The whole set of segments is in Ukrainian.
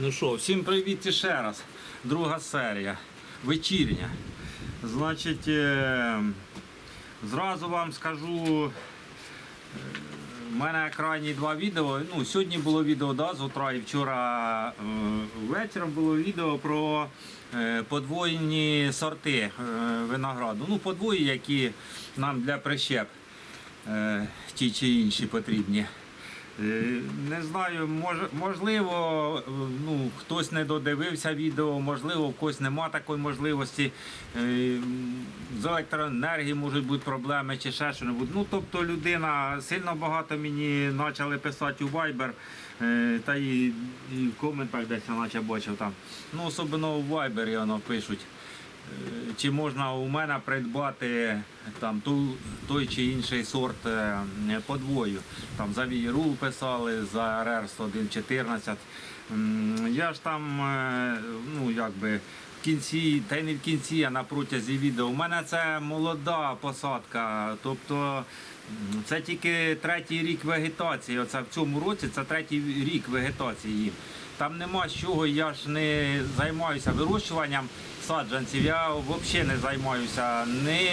Ну що, всім привіт іще раз. Друга серія. Вечірня. Значить, е, зразу вам скажу. е, мене крайні два відео. Ну, сьогодні було відео да, з утра і вчора е, ввечері було відео про подвоєні сорти винограду. Ну, подвої, які нам для прищеп ті чи інші потрібні. Е, Не знаю, мож, можливо, е, ну, хтось не додивився відео, можливо, в когось нема такої можливості. Е, З електроенергією можуть бути проблеми чи ще щось. Ну, тобто людина сильно багато мені почали писати у Viber, та і, і в коментах десь я наче бачив там. Ну, особливо у Viber воно пишуть. Чи можна у мене придбати там ту, той чи інший сорт е, подвою? Там за віру писали, за РР 114. Я ж там, е, ну якби в кінці, та й не в кінці, а на протязі відео. У мене це молода посадка, тобто це тільки третій рік вегетації. Оце в цьому році це третій рік вегетації. Там нема з чого, я ж не займаюся вирощуванням саджанців. Я взагалі не займаюся ні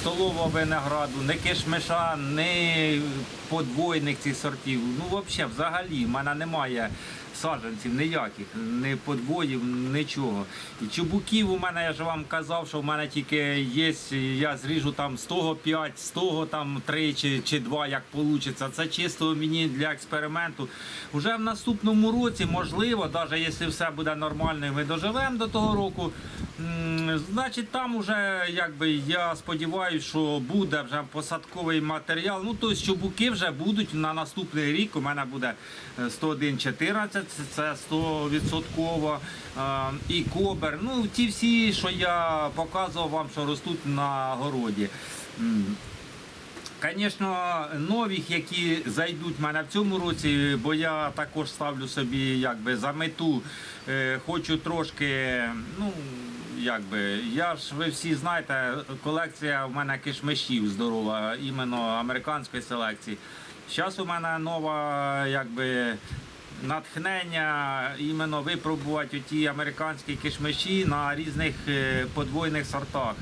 столового винограду, ні кишмиша, ні подвойних цих сортів. Ну, взагалі, взагалі, в мене немає саджанців ніяких, ні подвоїв, нічого. І чубуків у мене, я ж вам казав, що в мене тільки є, я зріжу там з того 5, з того там 3 чи, чи 2, як вийде. Це чисто мені для експерименту. Уже в наступному році, можливо, навіть якщо все буде нормально, і ми доживемо до того року. Значить, там вже якби я сподіваюся, що буде вже посадковий матеріал. Ну, тобто чубуки вже будуть на наступний рік. У мене буде е, 101,14, це 100%. е, І кобер. Ну, ті всі, що я показував вам, що ростуть на городі. Звісно, нових, які зайдуть в мене в цьому році, бо я також ставлю собі якби за мету. е, хочу трошки, ну якби, я ж ви всі знаєте, колекція в мене кишмишів здорова, іменно американської селекції. Зараз у мене нова, якби. Натхнення іменно випробувати ті американські кишмиші на різних е, подвойних сортах.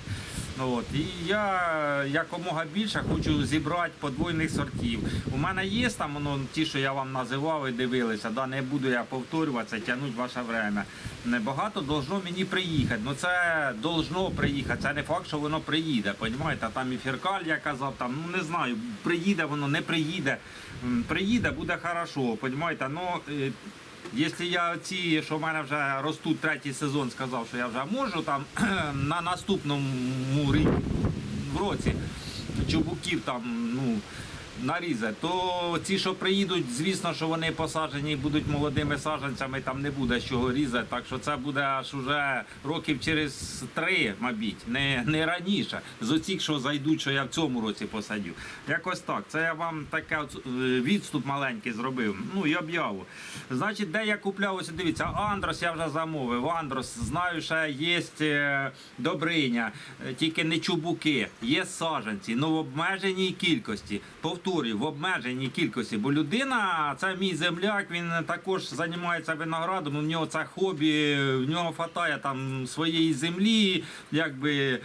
Ну, От. І я якомога більше хочу зібрати подвойних сортів. У мене є там воно, ті, що я вам називав і дивилися, да, не буду я повторюватися, тягнути ваше время. Небагато должно мені приїхати. Ну це должно приїхати. Це не факт, що воно приїде. Понімаєте? Там і фіркаль, я казав, там, ну не знаю, приїде воно, не приїде. Приїде, буде хорошо. Понімаєте? Ну, е, Якщо я ці, що в мене вже ростуть третій сезон, сказав, що я вже можу там на наступному рі- в році чубуків там, ну. Нарізати, то ці, що приїдуть, звісно, що вони посаджені і будуть молодими саджанцями, там не буде з чого різати. Так що це буде аж уже років через три, мабуть, не, не раніше. З оцих, що зайдуть, що я в цьому році посадю. Якось так. Це я вам таке е, відступ маленький зробив. Ну і об'яву. Значить, де я купляв, ось дивіться, Андрос я вже замовив. Андрос, знаю, що є е, добриня, е, тільки не чубуки, є саджанці, ну в обмеженій кількості. Повторюю, в обмеженій кількості, бо людина, це мій земляк, він також займається виноградом. У нього це хобі, в нього хватає там своєї землі, якби.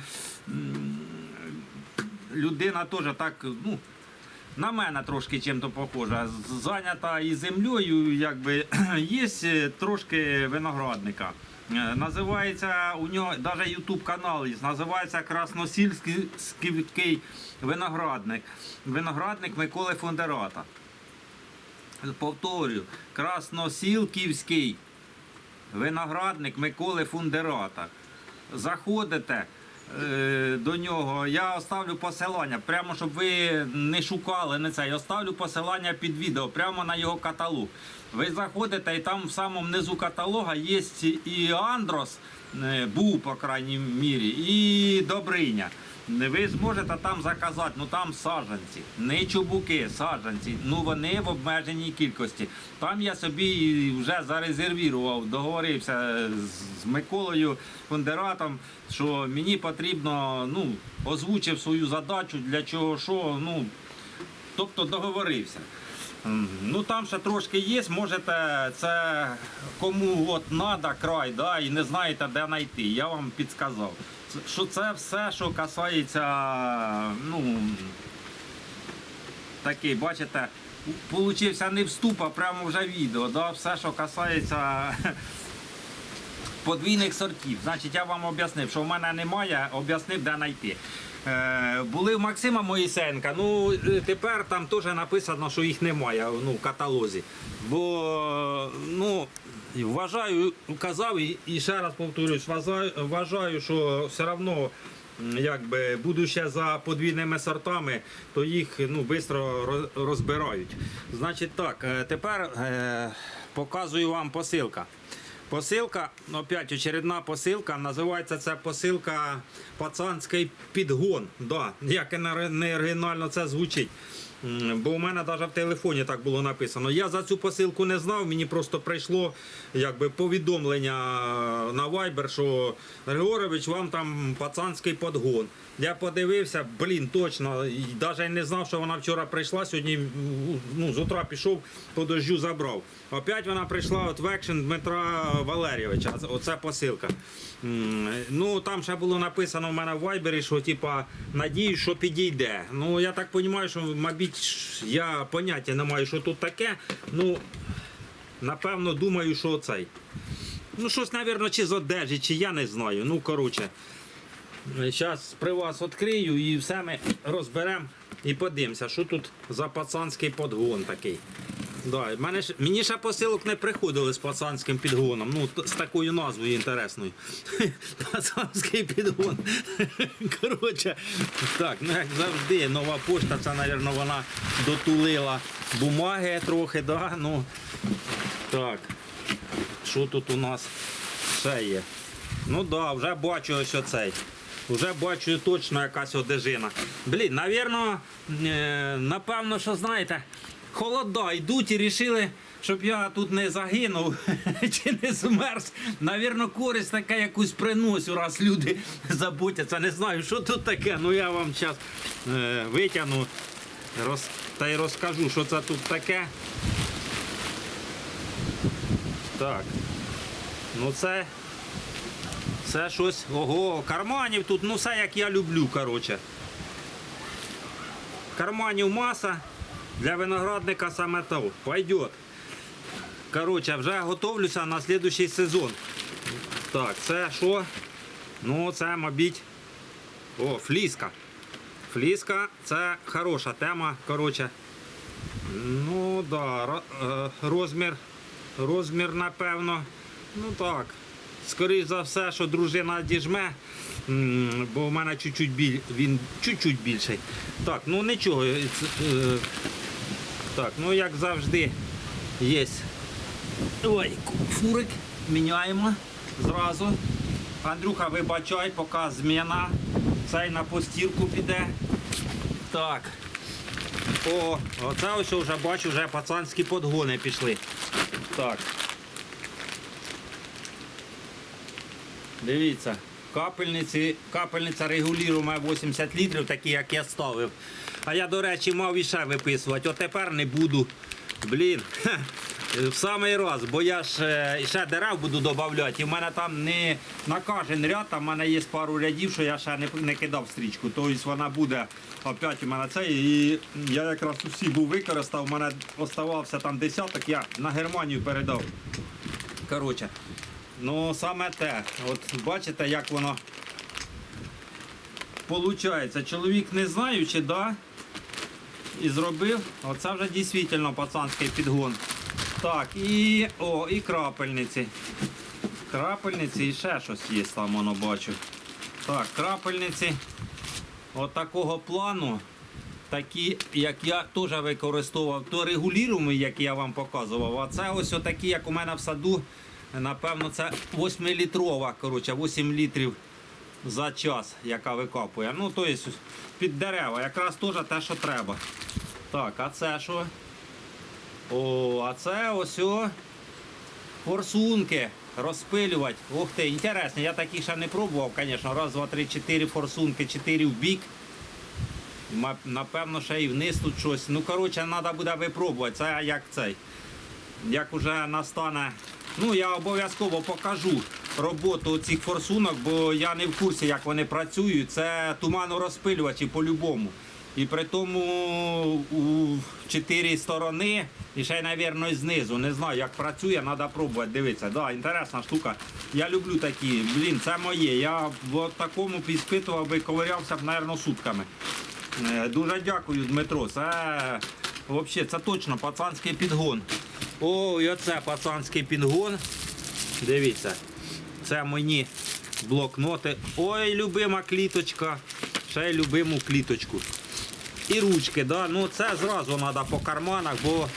Людина теж так, ну, на мене трошки чим-то похожа. Зайнята і землею, якби є трошки виноградника. Е, Називається у нього навіть ютуб канал є, називається Красносільський виноградник. Виноградник Миколи Фондерата. Повторюю, Красносілківський виноградник Миколи Фундерата. Заходите до нього, я оставлю посилання, прямо щоб ви не шукали не це. Я оставлю посилання під відео, прямо на його каталог. Ви заходите і там в самому низу каталога є і Андрос, е, був, по крайній мірі, і Добриня. Ви зможете там заказати, ну там саджанці, не чубуки, саджанці, ну вони в обмеженій кількості. Там я собі вже зарезервірував, договорився з Миколою Фондератом, що мені потрібно, ну, озвучив свою задачу, для чого що, ну, тобто договорився. Ну там ще трошки є, можете це кому от надо край, да, і не знаєте, де знайти. Я вам підсказав. Що це все, що касається, ну такий, бачите, получився не вступ, а прямо вже відео. Да? Все, що касається подвійних сортів. Значить, я вам об'яснив, що в мене немає, об'яснив, де знайти. Е, були в Максима Моїсенка, ну е, тепер там теж написано, що їх немає ну, в каталозі. Бо ну, вважаю, казав і, ще раз повторюсь, вважаю, що все одно. Якби буду за подвійними сортами, то їх ну швидко розбирають. Значить так, е, тепер е, показую вам посилка. Посилка, ну, опять очередна посилка, називається це посилка пацанський підгон. Да, як не оригінально це звучить. Бо у мене навіть в телефоні так було написано. Я за цю посилку не знав, мені просто прийшло якби, повідомлення на Viber, що Григорович, вам там пацанський подгон. Я подивився, блін, точно, навіть не знав, що вона вчора прийшла. Сьогодні ну, з утра пішов, по дождю забрав. Опять вона прийшла от в екшен Дмитра Валерійовича. Оце посилка. Ну там ще було написано в мене в Вайбері, що типа надіюсь, що підійде. Ну я так розумію, що мабуть я поняття не маю, що тут таке. Ну напевно думаю, що цей. Ну щось, мабуть, чи з одежі, чи я не знаю. Ну коротше. Зараз при вас відкрию і все ми розберемо і подивимося, що тут за пацанський подгон такий. Да, мене ж, мені ще посилок не приходили з пацанським підгоном. Ну, з такою назвою інтересною. Пацанський підгон. Коротше, так, ну як завжди, нова пошта, це, мабуть, вона дотулила бумаги трохи, да? ну, так. Що тут у нас ще є? Ну так, да, вже бачу ось оцей. Вже бачу точно якась одежина. Блін, навірно, е, напевно, що знаєте, холода йдуть і рішили, щоб я тут не загинув чи не змерз. Навірно, користь така якусь приносю, раз люди заботяться. Не знаю, що тут таке. Ну я вам зараз е, витягну роз, та й розкажу, що це тут таке. Так. Ну це це щось, ого, карманів тут, ну все як я люблю, коротше. Карманів маса для виноградника саме то. Пойдет. Коротше, вже готовлюся на слідуючий сезон. Так, це що? Ну, це, мабуть. О, фліска. Фліска це хороша тема. Коротше. Ну да, е, розмір. Розмір, напевно. Ну так. Скоріше за все, що дружина діжме, бо в мене чуть-чуть біль, він чуть-чуть більший. Так, ну нічого. е, е, Так, ну як завжди є. Ой, фурик міняємо зразу. Андрюха, вибачай, поки зміна. Цей на постірку піде. Так. О, оце ось вже бачу, вже пацанські подгони пішли. Так. Дивіться, капельниці, капельниця регулюємо 80 літрів, такі як я ставив. А я, до речі, мав іще виписувати. От тепер не буду. Блін. В самий раз, бо я ж е, ще дерев буду додавати, і в мене там не на кожен ряд, там в мене є пару рядів, що я ще не, не кидав стрічку. Тобто вона буде опять у мене це. І я якраз усі був використав, у мене оставався там десяток, я на Германію передав. Коротше, ну саме те. От бачите, як воно Получається, чоловік не знаючи, да, і зробив. Оце вже дійсно пацанський підгон. Так, і о, і крапельниці. Крапельниці і ще щось є там, воно бачу. Так, крапельниці от такого плану. Такі, як я теж використовував, то регулюємо, як я вам показував. А це ось отакі, як у мене в саду. Напевно, це 8-літрова, коротше, 8 літрів за час, яка викопує. Ну, тобто під дерева, якраз теж те, що треба. Так, а це що? О, а це ось о, форсунки розпилювати. Ух ти, інтересно, я такі ще не пробував, звісно. Раз, два, три, чотири форсунки, чотири в бік. Напевно, ще і вниз тут щось. Ну, коротше, треба буде випробувати. Це як цей. Як уже настане. Ну, я обов'язково покажу роботу цих форсунок, бо я не в курсі, як вони працюють. Це туманорозпилювачі по-любому. І при тому у чотири сторони, і ще мабуть, знизу. Не знаю, як працює, треба пробувати. Дивитися. Да, інтересна штука. Я люблю такі. Блін, це моє. Я в такому підспитував би, ковирявся б, мабуть, сутками. Е, Дуже дякую, Дмитро. Це взагалі це точно пацанський підгон. О, і оце пацанський підгон. Дивіться, це мені блокноти. Ой, любима кліточка. Ще й любиму кліточку. І ручки, да? ну це зразу треба по карманах, бо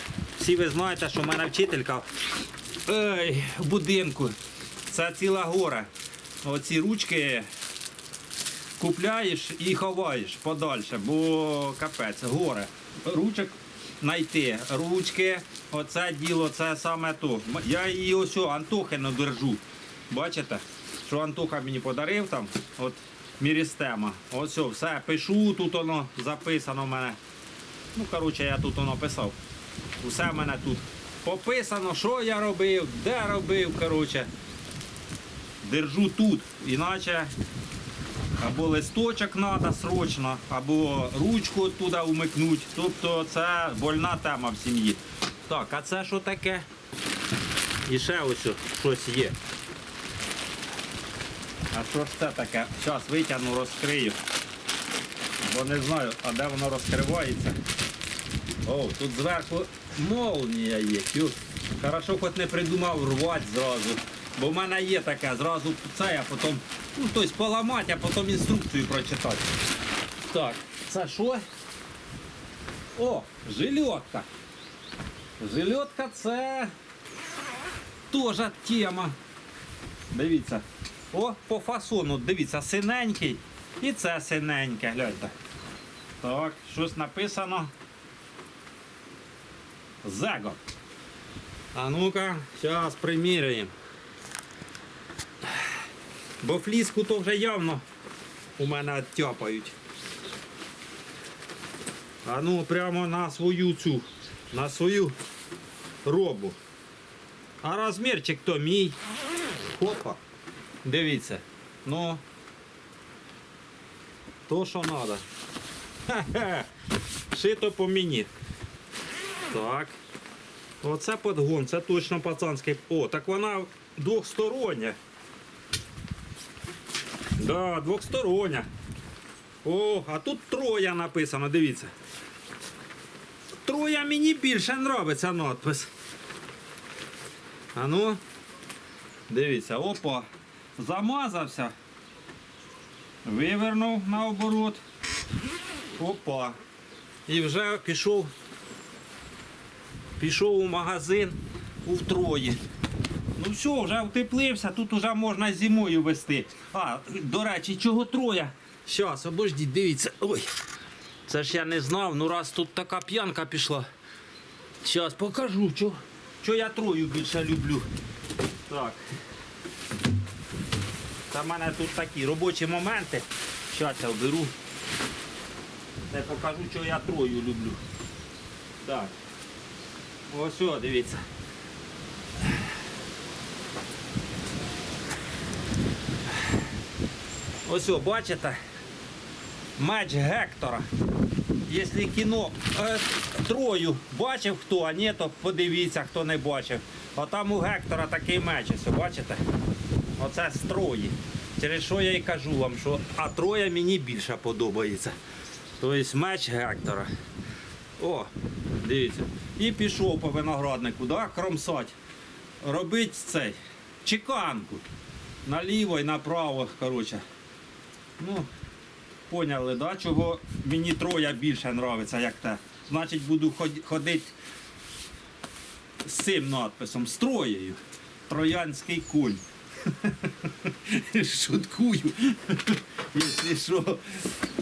всі ви знаєте, що в мене вчителька ой, в будинку. Це ціла гора. Оці ручки купляєш і ховаєш подальше, бо капець, горе. Ручок знайти. Ручки, оце діло, це саме то. Я її ось Антохину держу. Бачите, що Антоха мені подарив там, от Мірістема. Ось все, пишу, тут воно записано в мене. Ну, коротше, я тут воно писав. Усе в мене тут пописано, що я робив, де робив, коротше. Держу тут, іначе або листочок треба срочно, або ручку туди умикнуть. Тобто це больна тема в сім'ї. Так, а це що таке? І ще ось щось є. А що ж це таке? Зараз витягну, розкрию. Бо не знаю, а де воно розкривається. О, тут зверху молнія є. Хорошо, хоч не придумав рвати зразу. Бо в мене є таке, зразу це, а потім, ну, тобто поламати, а потім інструкцію прочитати. Так, це що? О, жильотка. Жильотка це теж тема. Дивіться. О, по фасону, дивіться, синенький. І це синеньке, гляньте. Так, щось написано. Зего. А ну-ка, зараз приміряємо. Бо фліску то вже явно у мене оттяпають. А ну прямо на свою цю, на свою робу. А розмірчик то мій. Опа. Дивіться. Ну. То, що треба. Хе-хе. Шито по мені. Так. Оце подгон, це точно пацанський. О, так вона двохстороння. Да, двохстороння. О, а тут троя написано, дивіться. Троя мені більше подобається надпис. А ну, дивіться, опа, замазався. Вивернув наоборот. Опа. І вже пішов. Пішов у магазин у втрої. Ну все, вже втеплився, тут вже можна зимою вести. А, до речі, чого троя? Щас, обождіть, дивіться. Ой. Це ж я не знав, ну раз тут така п'янка пішла. Щас покажу, що, що я трою більше люблю. Так. Це в мене тут такі робочі моменти. Щас я оберу. Я покажу, що я трою люблю. Так. Ось, дивіться. Ось, бачите? Меч Гектора. Якщо кіно е, трою бачив хто, а ні, то подивіться, хто не бачив. А там у Гектора такий меч, ось, бачите? Оце з трої. Через що я і кажу вам, що а троя мені більше подобається. Тобто меч Гектора. О, дивіться. І пішов по винограднику, да, кромсать. Робить цей чеканку. Наліво і направо, коротше. Ну, поняли, да, чого мені троя більше подобається, як те. Значить, буду ходити з цим надписом, з троєю. Троянський конь. Шуткую. Якщо що.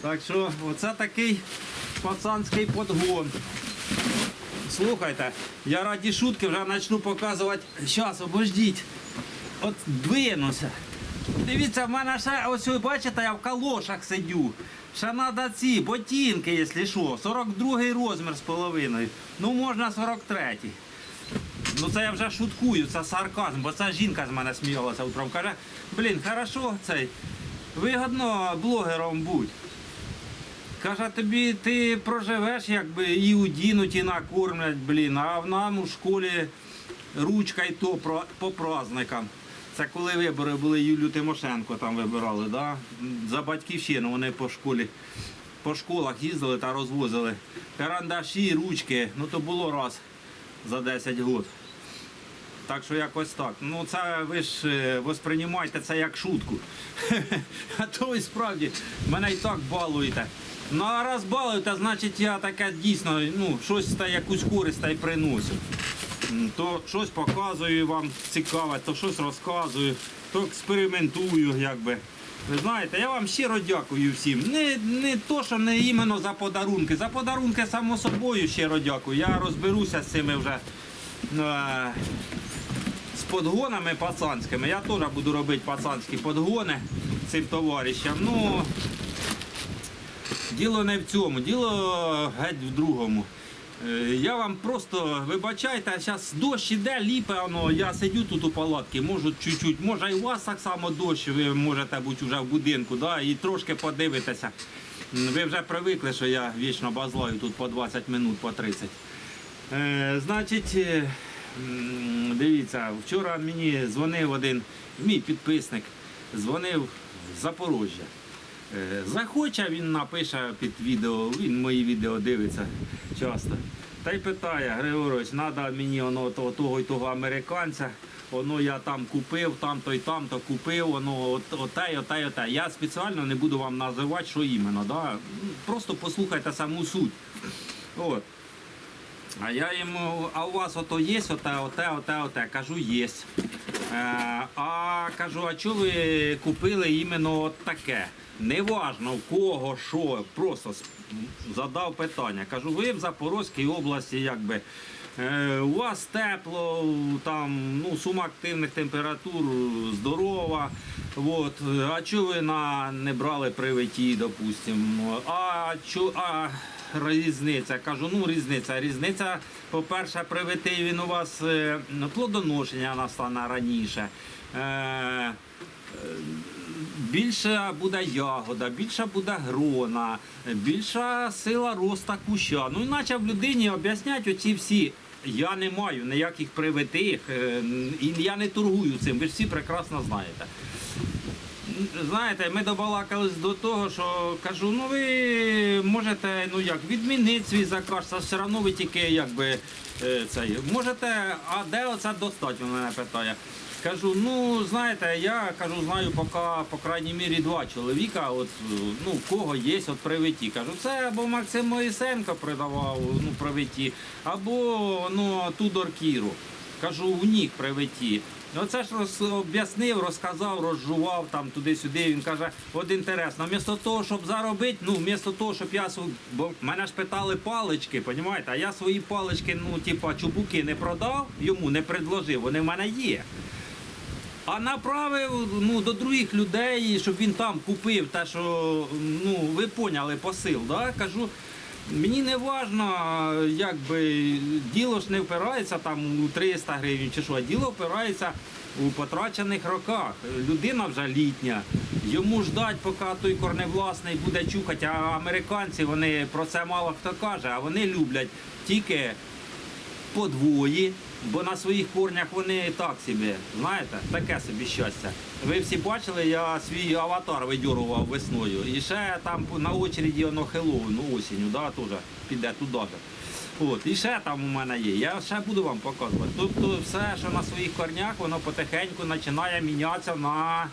Так що, оце такий пацанський подгон. Слухайте, я раді шутки вже почну показувати. Зараз, обождіть. От двинуся. Дивіться, в мене ще ось ви бачите, я в калошах сидю. Ще треба ці ботинки, якщо що. 42 розмір з половиною. Ну можна 43. Ну це я вже шуткую, це сарказм, бо ця жінка з мене сміялася утром. Каже, блін, хорошо цей. Вигодно блогером будь. Каже, тобі ти проживеш, якби і удінуть, і накормлять, блін, а в нам у школі ручка і то по праздникам. Це коли вибори були Юлю Тимошенко там вибирали, да? за батьківщину вони по школі, по школах їздили та розвозили. Карандаші, ручки, ну то було раз за 10 років. Так що якось так. Ну це ви ж е, восприймайте це як шутку. А то ви справді мене і так балуєте. Ну а раз балуєте, значить я таке дійсно ну, щось та якусь користь та й приносю. То щось показую вам цікаве, то щось розказую, то експериментую, якби. Ви знаєте, я вам щиро дякую всім. Не, не то, що не іменно за подарунки. За подарунки, само собою, щиро дякую. Я розберуся з цими вже. е, з подгонами пацанськими. Я теж буду робити пацанські подгони цим товаришам. Ну, діло не в цьому, діло геть в другому. Е, Я вам просто вибачайте, зараз дощ іде, ліпе, воно, я сидю тут у палатці, можу чуть-чуть, може і у вас так само дощ, ви можете бути вже в будинку, да, і трошки подивитися. Ви вже привикли, що я вічно базлаю тут по 20 минут, по 30. Е, значить, е, дивіться, вчора мені дзвонив один мій підписник, дзвонив з Запоріжжя. Е, захоче, він напише під відео, він мої відео дивиться часто. Та й питає, Григорович, треба мені воно того, того і того американця. Воно я там купив, там-то і там-то купив, воно от, оте, оте, оте. Я спеціально не буду вам називати, що іменно. Да? Просто послухайте саму суть. От. А я йому, а у вас ото є, оте, оте, оте, оте. Кажу, є. Е, а кажу, а чого ви купили іменно таке? Неважно в кого, що, просто задав питання. Кажу, ви в Запорозькій області, якби. Е, У вас тепло, там ну, сума активних температур здорова. От. А чого ви на, не брали привиті, допустимо? А, чо, а різниця? Кажу, ну різниця. Різниця, по-перше, привитий він у вас е, плодоношення настане раніше. Е, Більша буде ягода, більша буде грона, більша сила роста куща. Ну іначе в людині об'яснять оці всі. Я не маю ніяких привитих, е, і я не торгую цим. Ви ж всі прекрасно знаєте. Знаєте, ми добалакались до того, що кажу, ну ви можете, ну як, відмінити свій заказ, це все одно ви тільки якби е, цей. Можете, а де оце достати? Він мене питає. Кажу, ну знаєте, я кажу, знаю поки, по крайній мірі, два чоловіка, от, ну, в кого є от привиті. Кажу, це або Максим Моїсенко придавав ну, привиті, або ну, Тудор Кіру. Кажу, у них привиті. Ну це ж роз, об'яснив, розказав, розжував там туди-сюди. Він каже, от інтересно, вмісто того, щоб заробити, ну вмісто того, щоб я бо мене ж питали палички, понімаєте, а я свої палички, ну, типа, чубуки не продав, йому не предложив, вони в мене є. А направив ну, до других людей, щоб він там купив те, що ну, ви поняли посил. Да? Кажу, мені не важно, якби діло ж не впирається там у 300 гривень чи що, а діло впирається у потрачених роках. Людина вже літня. Йому ждать, поки той корневласний буде чухати, а американці вони про це мало хто каже, а вони люблять тільки подвої, бо на своїх корнях вони так собі, знаєте, таке собі щастя. Ви всі бачили, я свій аватар видьорував весною. І ще там на очереді воно Хеллоуін, ну, осінню, да, теж піде туди. От, і ще там у мене є. Я ще буду вам показувати. Тобто все, що на своїх корнях, воно потихеньку починає мінятися на.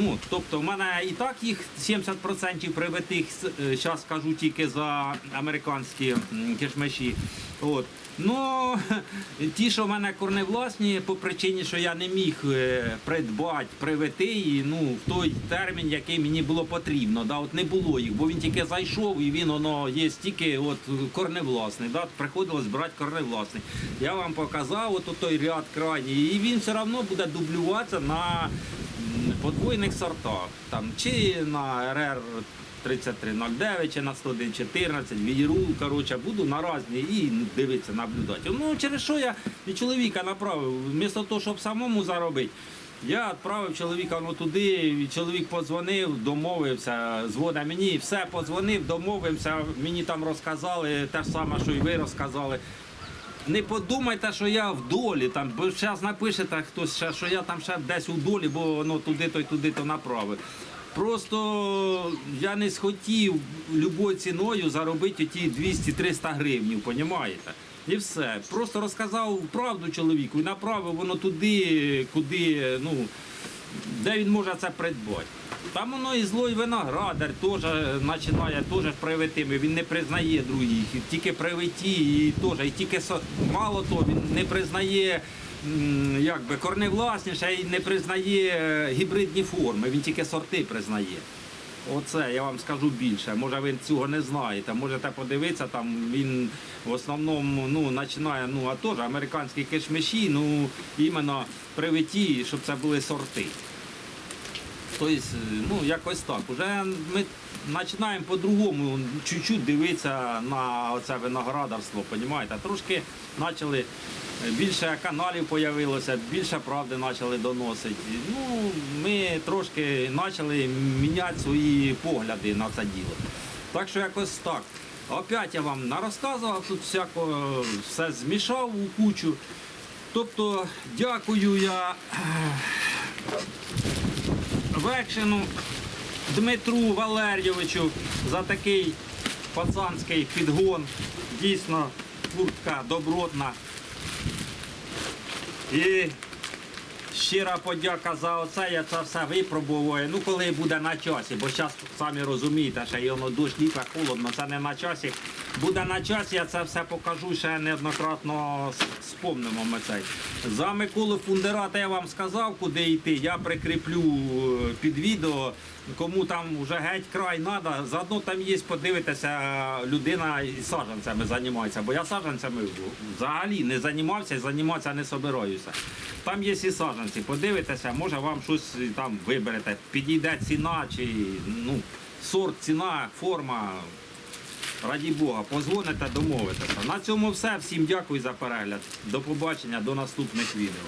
Ну, тобто, в мене і так їх 70% привитих, зараз скажу тільки за американські м, кишмиші. От. Ну, ті, що в мене корневласні, по причині, що я не міг е, придбати, привити її ну, в той термін, який мені було потрібно. Да? От не було їх, бо він тільки зайшов і він воно є тільки от, корневласний. Да? Приходилось брати корневласний. Я вам показав от той ряд крайній, і він все одно буде дублюватися на м, подвойних сортах. Там, чи на РР 3309 чи на 10114, відіру, коротше, буду на різні і дивитися, наблюдати. Ну, через що я і чоловіка направив, вмісто того, щоб самому заробити. Я відправив чоловіка ну, туди, чоловік подзвонив, домовився, дзвонить мені, все, подзвонив, домовився, мені там розказали те ж саме, що і ви розказали. Не подумайте, що я в долі, там, бо зараз напишете хтось, ще, що я там ще десь у долі, бо воно туди-то і туди-то направив. Просто я не схотів любою ціною заробити ті 200-300 гривень, понімаєте? І все. Просто розказав правду чоловіку і направив воно туди, куди, ну, де він може це придбати. Там воно і злой виноградар теж починає теж привитими. Він не признає других, тільки привиті, і теж, і тільки мало того, він не признає якби корневласніше і не признає е, гібридні форми, він тільки сорти признає. Оце я вам скажу більше. Може ви цього не знаєте. Можете подивитися, там він в основному ну, починає, ну а теж американські кишмиші, ну іменно привиті, щоб це були сорти. Тобто, ну, якось так. Уже ми починаємо по-другому чуть-чуть дивитися на це виноградарство, понімаєте? Трошки почали, більше каналів з'явилося, більше правди почали доносити. Ну, ми трошки почали міняти свої погляди на це діло. Так що якось так. Опять я вам нарозказував, тут всяко все змішав у кучу. Тобто, дякую я Векшину Дмитру Валерійовичу за такий пацанський підгон. Дійсно, куртка добротна. І щира подяка за оце, я це все випробовую. Ну, коли буде на часі, бо зараз самі розумієте, що воно дощ ліпе, холодно, це не на часі. Буде на часі, я це все покажу, ще неоднократно спомнимо ми цей. За Миколу Фундерата я вам сказав, куди йти. Я прикріплю е, під відео. Кому там вже геть край треба, заодно там є, подивитися, людина і саджанцями займається. Бо я саджанцями взагалі не займався і займатися не собираюся. Там є і саджанці, подивитеся, може вам щось там виберете. Підійде ціна чи ну, сорт, ціна, форма. Раді Бога, позвоните, домовитеся. На цьому все. Всім дякую за перегляд. До побачення, до наступних відео.